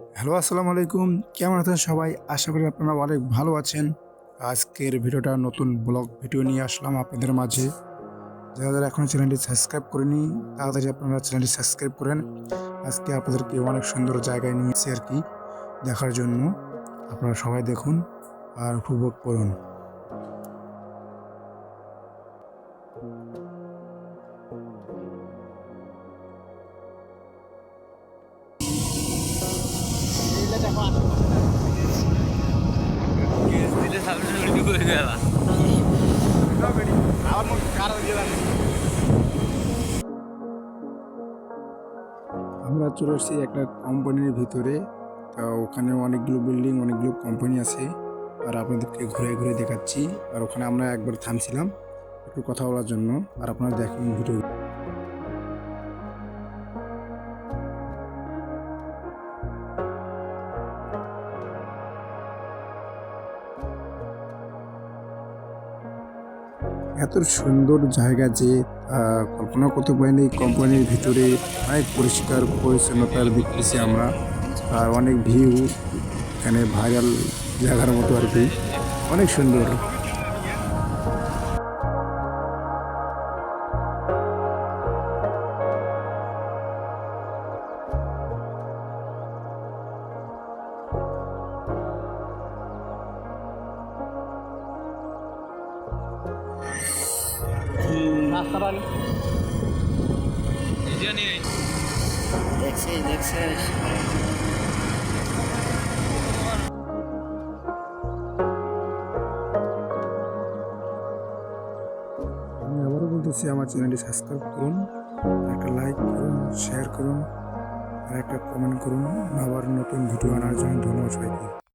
Hello, আসসালামু আলাইকুম। কেমন আছেন সবাই? আশা করি আপনারা অনেক ভালো আছেন। আজকের ভিডিওটা নতুন ব্লগ ভিডিও নিয়ে আসলাম আপনাদের মাঝে। যারা যারা এখনও চ্যানেলটি সাবস্ক্রাইব করেনি তাড়াতাড়ি আপনারা চ্যানেলটি সাবস্ক্রাইব করেন। আজকে আপনাদেরকে অনেক সুন্দর জায়গায় নিয়েছি আর কি, দেখার জন্য। আপনারা সবাই দেখুন আর উপভোগ করুন। আমরা চলে এসেছি একটা কোম্পানির ভিতরে। তা ওখানে অনেকগুলো বিল্ডিং অনেকগুলো কোম্পানি আছে। আর আপনাদেরকে ঘুরে ঘুরে দেখাচ্ছি। আর ওখানে আমরা একবার থামছিলাম একটু কথা বলার জন্য। আর আপনারা দেখুন ভিডিও এত সুন্দর জায়গা যে কল্পনা করতে পারিনি কোম্পানির ভিতরে অনেক পরিষ্কার পরিচ্ছন্নতা দেখতেছি আমরা আর অনেক ভিউ এখানে ভাইরাল জায়গার মতো আর কি। অনেক সুন্দর। জানি দেখছি দেখছি আমি আবারও বলতেছি আমার চ্যানেলটি সাবস্ক্রাইব করুন একটা লাইক করুন শেয়ার করুন আর একটা কমেন্ট করুন। আবার নতুন ভিডিও আনার জন্য ধন্যবাদ সবাইকে।